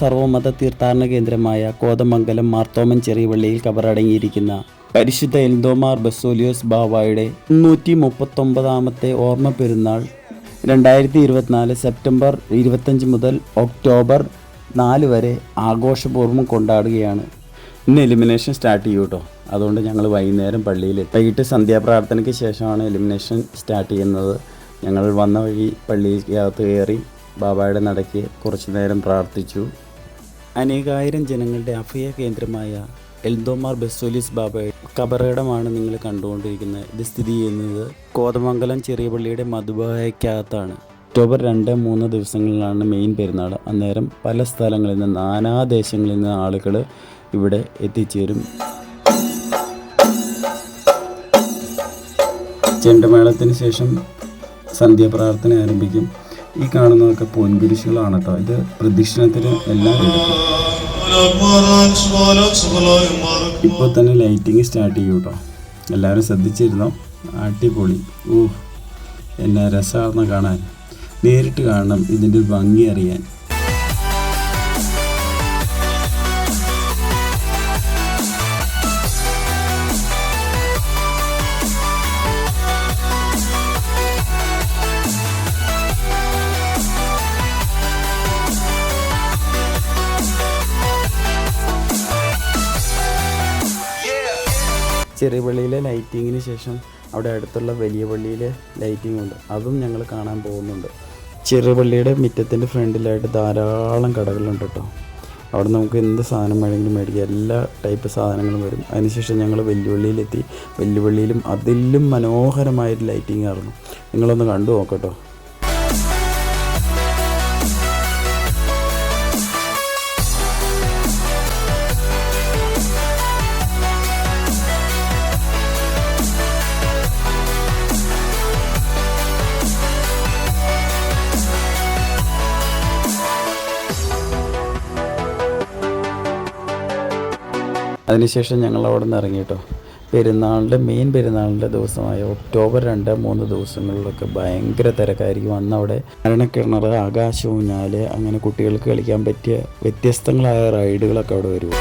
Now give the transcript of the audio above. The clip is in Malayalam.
സർവമത തീർത്ഥാടന കേന്ദ്രമായ കോതമംഗലം മാർത്തോമൻ ചെറിയവള്ളിയിൽ കബറടങ്ങിയിരിക്കുന്ന പരിശുദ്ധ എൽദോമാർ ബസോലിയോസ് ബാവായുടെ മുന്നൂറ്റി മുപ്പത്തൊമ്പതാമത്തെ ഓർമ്മ പെരുന്നാൾ രണ്ടായിരത്തി ഇരുപത്തിനാല് സെപ്റ്റംബർ ഇരുപത്തഞ്ച് മുതൽ ഒക്ടോബർ നാല് വരെ ആഘോഷപൂർവം കൊണ്ടാടുകയാണ്. ഇന്ന് എലിമിനേഷൻ സ്റ്റാർട്ട് ചെയ്യൂ കേട്ടോ അതുകൊണ്ട് ഞങ്ങൾ വൈകുന്നേരം പള്ളിയിൽ വൈകിട്ട് സന്ധ്യാപ്രാർത്ഥനയ്ക്ക് ശേഷമാണ് എലിമിനേഷൻ സ്റ്റാർട്ട് ചെയ്യുന്നത്. ഞങ്ങൾ വന്ന വഴി പള്ളിക്കകത്ത് കയറി ബാബായുടെ നടയ്ക്ക് കുറച്ചു നേരം പ്രാർത്ഥിച്ചു. അനേകായിരം ജനങ്ങളുടെ അഭയ കേന്ദ്രമായ എൽദോമാർ ബസോലിസ് ബാബയുടെ കബറടമാണ് നിങ്ങൾ കണ്ടുകൊണ്ടിരിക്കുന്നത്. ഇത് സ്ഥിതി ചെയ്യുന്നത് കോതമംഗലം ചെറിയ പള്ളിയുടെ മധുബായക്കകത്താണ് ഒക്ടോബർ രണ്ട് മൂന്ന് ദിവസങ്ങളിലാണ് മെയിൻ പെരുന്നാൾ. അന്നേരം പല സ്ഥലങ്ങളിൽ നിന്ന് നാനാദേശങ്ങളിൽ നിന്ന് ആളുകൾ ഇവിടെ എത്തിച്ചേരും. ചെണ്ടമേളത്തിന് ശേഷം സന്ധ്യാപ്രാർത്ഥന ആരംഭിക്കും. ഈ കാണുന്നതൊക്കെ പൊൻകുരിശുകളാണ് കേട്ടോ. ഇത് പ്രദക്ഷിണത്തിന് എല്ലാം എടുക്കും. ഇപ്പോൾ തന്നെ ലൈറ്റിംഗ് സ്റ്റാർട്ട് ചെയ്യും കേട്ടോ. എല്ലാവരും ശ്രദ്ധിച്ചിരുന്നു? അടിപൊളി. ഊ എന്നെ രസമാണെന്ന് കാണാൻ. നേരിട്ട് കാണണം ഇതിന്റെ ഭംഗി അറിയാൻ. ചെറിയ പള്ളിയിലെ ലൈറ്റിങ്ങിന് ശേഷം അവിടെ അടുത്തുള്ള വലിയ പള്ളിയിലെ ലൈറ്റിംഗ് ഉണ്ട്. അതും ഞങ്ങൾ കാണാൻ പോകുന്നുണ്ട്. ചെറിയ പള്ളിയുടെ മുറ്റത്തിന്റെ ഫ്രണ്ടിലായിട്ട് ധാരാളം കടകളുണ്ട് കേട്ടോ. അവിടെ നമുക്ക് എന്ത് സാധനം വേണമെങ്കിലും മേടിക്കാം. എല്ലാ ടൈപ്പ് സാധനങ്ങളും വരും. അതിനുശേഷം ഞങ്ങൾ വെല്ലുവിളിയിലെത്തി. വെല്ലുവിളിയിലും അതിലും മനോഹരമായൊരു ലൈറ്റിംഗ് ആയിരുന്നു. നിങ്ങളൊന്ന് കണ്ടു നോക്കട്ടോ അതിനുശേഷം ഞങ്ങൾ അവിടെ നിന്ന് ഇറങ്ങി കേട്ടോ പെരുന്നാളിന്റെ മെയിൻ പെരുന്നാളിന്റെ ദിവസമായ ഒക്ടോബർ രണ്ട് മൂന്ന് ദിവസങ്ങളിലൊക്കെ ഭയങ്കര തിരക്കായിരിക്കും. അന്ന് അവിടെ മരണക്കിണർ ഞാൽ അങ്ങനെ കുട്ടികൾക്ക് കളിക്കാൻ പറ്റിയ വ്യത്യസ്തങ്ങളായ റൈഡുകളൊക്കെ അവിടെ വരും.